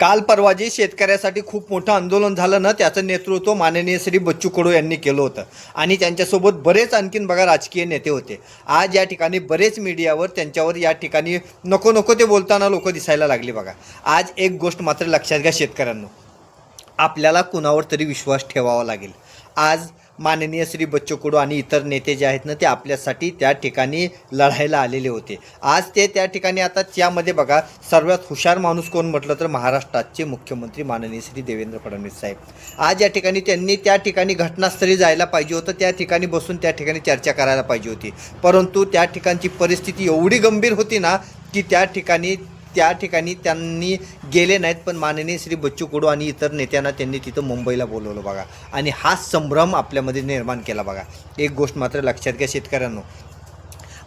काल परवा जे शेतकऱ्यासाठी खूप मोठं आंदोलन झालं ना त्याचं नेतृत्व माननीय श्री बच्चू कडू यांनी केलं होतं. आणि त्यांच्यासोबत बरेच आणखीन बघा राजकीय नेते होते. आज या ठिकाणी बरेच मीडियावर त्यांच्यावर या ठिकाणी नको नको ते बोलताना लोक दिसायला लागली बघा. आज एक गोष्ट मात्र लक्षात घ्या शेतकऱ्यांना. आपल्याला कुणावर तरी विश्वास ठेवावा लागेल. आज माननीय श्री बच्चू कडू आणि इतर नेते जे आहेत ना ते आपल्यासाठी त्या ठिकाणी लढायला आलेले होते. आज ते त्या ठिकाणी आता त्यामध्ये बघा सर्वात हुशार माणूस कोण म्हटलं तर महाराष्ट्राचे मुख्यमंत्री माननीय श्री देवेंद्र फडणवीस साहेब. आज या ठिकाणी त्यांनी त्या ठिकाणी घटनास्थळी जायला पाहिजे होतं त्या ठिकाणी बसून त्या ठिकाणी चर्चा करायला पाहिजे होती. परंतु त्या ठिकाणची परिस्थिती एवढी गंभीर होती ना की त्या ठिकाणी त्या ठिकाणी त्यांनी गेले नाहीत पण माननीय श्री बच्चू कडू आणि इतर नेत्यांना त्यांनी तिथं मुंबईला बोलवलं बघा. आणि हा संभ्रम आपल्यामध्ये निर्माण केला बघा. एक गोष्ट मात्र लक्षात घ्या शेतकऱ्यांनो.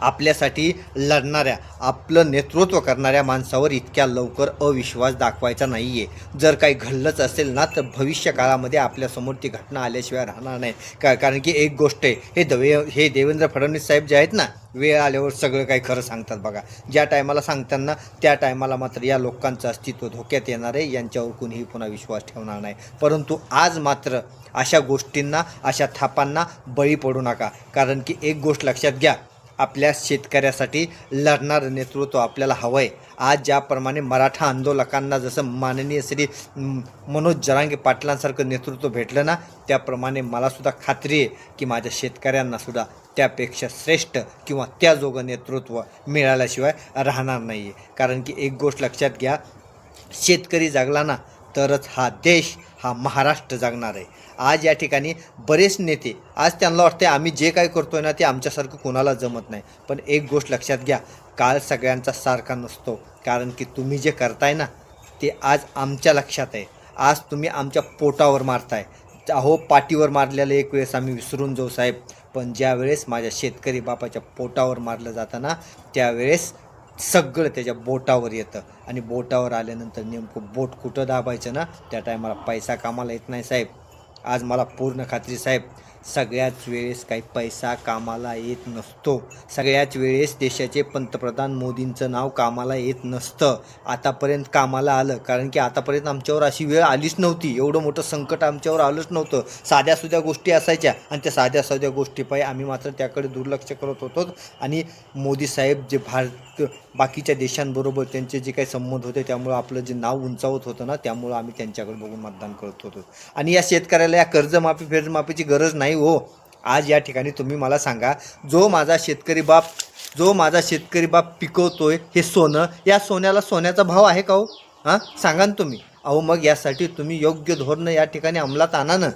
आपल्यासाठी लढणाऱ्या आपलं नेतृत्व करणाऱ्या माणसावर इतक्या लवकर अविश्वास दाखवायचा नाही आहे जर काही घडलंच असेल ना तर भविष्य काळामध्ये आपल्यासमोर ती घटना आल्याशिवाय राहणार नाही का कारण की एक गोष्ट आहे हे दवे हे देवेंद्र फडणवीस साहेब जे आहेत ना वेळ आल्यावर सगळं काही खरं सांगतात बघा. ज्या टायमाला सांगताना त्या टायमाला मात्र या लोकांचं अस्तित्व धोक्यात येणार आहे यांच्यावर कुणीही पुन्हा विश्वास ठेवणार नाही. परंतु आज मात्र अशा गोष्टींना अशा थापांना बळी पडू नका. कारण की एक गोष्ट लक्षात घ्या आपल्या शेतकऱ्यासाठी लढणारं नेतृत्व आपल्याला हवं आहे आज ज्याप्रमाणे मराठा आंदोलकांना जसं माननीय श्री मनोज जरांगे पाटलांसारखं नेतृत्व भेटलं ना त्याप्रमाणे मलासुद्धा खात्री आहे की माझ्या शेतकऱ्यांनासुद्धा त्यापेक्षा श्रेष्ठ किंवा त्याजोगं नेतृत्व मिळाल्याशिवाय राहणार नाही आहे कारण की एक गोष्ट लक्षात घ्या शेतकरी जगला ना तरच हा देश हा महाराष्ट्र जगणार आहे. आज या ठिकाणी बरेच नेते आज त्यांना वाटते आम्ही जे काय आहे ना ते आमच्यासारखं कोणाला जमत नाही. पण एक गोष्ट लक्षात घ्या काळ सगळ्यांचा सारखा नसतो. कारण की तुम्ही जे करताय ना ते आज आमच्या लक्षात आहे. आज तुम्ही आमच्या पोटावर मारताय. अहो पाठीवर मारलेलं एक वेळेस आम्ही विसरून जाऊ साहेब. पण ज्यावेळेस माझ्या शेतकरी बापाच्या पोटावर मारलं जाताना त्यावेळेस सगळं त्याच्या बोटावर येतं. आणि बोटावर आल्यानंतर नेमकं बोट कुठं दाबायचं ना? त्या टायमाला पैसा कामाला येत नाही साहेब. आज मला पूर्ण खात्री साहेब. सगळ्याच वेळेस काही पैसा कामाला येत नसतो. सगळ्याच वेळेस देशाचे पंतप्रधान मोदींचं नाव कामाला येत नसतं. आतापर्यंत कामाला आलं. कारण की आतापर्यंत आमच्यावर अशी वेळ आलीच नव्हती. एवढं मोठं संकट आमच्यावर आलंच नव्हतं. साध्या सुध्या गोष्टी असायच्या. आणि त्या साध्या साध्या गोष्टीपायी आम्ही मात्र त्याकडे दुर्लक्ष करत होतो. आणि मोदी साहेब जे भारत बाकीच्या देशांबरोबर त्यांचे जे काही संबंध होते त्यामुळं आपलं जे नाव उंचावत होतं ना त्यामुळं आम्ही त्यांच्याकडे बघून मतदान करत होतो. आणि या शेतकऱ्याला या कर्जमाफी फेरमाफीची गरज नाही. हो. आज या ठिकाणी तुम्ही मला सांगा जो माझा शेतकरी बाप जो माझा शेतकरी बाप पिकवतोय हे सोनं या सोन्याला सोन्याचा भाव आहे का हो? हां सांगा ना तुम्ही. अहो मग यासाठी तुम्ही योग्य धोरणं या ठिकाणी अंमलात आणा ना.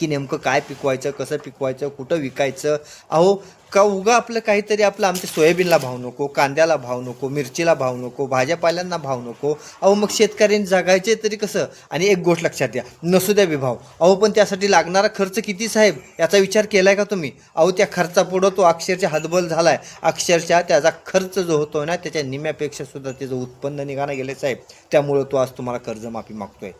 की नेमकं काय पिकवायचं कसं पिकवायचं कुठं विकायचं? अहो का उगा आपलं काहीतरी आपलं आमच्या सोयाबीनला भाव नको कांद्याला भाव नको मिरचीला भाव नको भाज्यापाल्यांना भाव नको? अहो मग शेतकऱ्यांनी जगायचे तरी कसं? आणि एक गोष्ट लक्षात द्या नसू द्या विभाव अहो पण त्यासाठी लागणारा खर्च किती साहेब? याचा विचार केला आहे का तुम्ही? अहो त्या खर्चापुढं तो अक्षरशः हतबल झाला आहे अक्षरशः त्याचा खर्च जो होतो ना त्याच्या निम्यापेक्षा सुद्धा त्याचं उत्पन्न निघाला गेले साहेब. त्यामुळं तो आज तुम्हाला कर्जमाफी मागतोय.